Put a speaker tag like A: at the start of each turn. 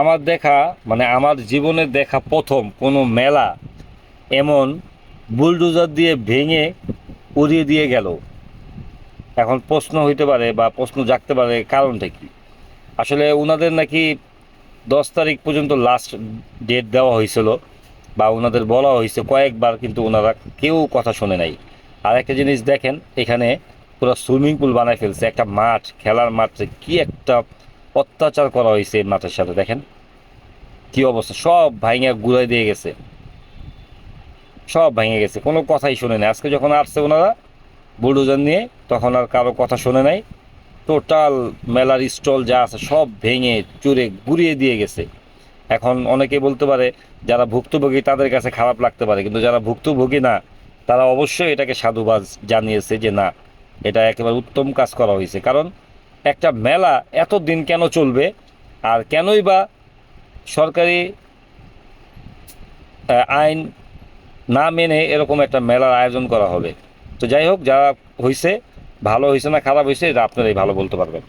A: আমার দেখা মানে আমার জীবনে দেখা প্রথম কোনো মেলা এমন বুলডোজার দিয়ে ভেঙে উড়িয়ে দিয়ে গেল। এখন প্রশ্ন হইতে পারে বা প্রশ্ন জাগতে পারে কারণটা কি? আসলে ওনাদের নাকি দশ তারিখ পর্যন্ত লাস্ট ডেট দেওয়া হয়েছিল বা ওনাদের বলা হয়েছে, কয়েকবার কিন্তু ওনারা কেউ কথা শোনে নাই। আর একটা জিনিস দেখেন, এখানে পুরো সুইমিং পুল বানায় ফেলছে, একটা মাঠ, খেলার মাঠে কি একটা অত্যাচার করা হয়েছে এই মাঠের সাথে, দেখেন। কি অবস্থা? সব ভাঙে গুড়াই দিয়ে গেছে। সব ভেঙে গেছে, কোনো কথাই শুনে নাই। আজকে যখন আসছে ওনারা, বুলডোজার নিয়ে, তখন আর কারও কথা শুনে নাই। টোটাল মেলার স্টল যা আছে, সব ভেঙে চুরে গুড়িয়ে দিয়ে গেছে। এখন অনেকে বলতে পারে, যারা ভুক্তভোগী তাদের কাছে খারাপ লাগতে পারে, কিন্তু যারা ভুক্তভোগী না, তারা অবশ্যই এটাকে সাধুবাদ জানিয়েছে যে না, এটা একেবারে উত্তম কাজ করা হয়েছে। কারণ একটা মেলা এত দিন কেন চলবে? আর কেনই বা সরকারি আইন না মেনে এরকম একটা মেলার আয়োজন করা হবে? তো যাই হোক, যা হয়েছে ভালো হয়েছে না খারাপ হয়েছে এটা আপনারাই ভালো বলতে পারবেন।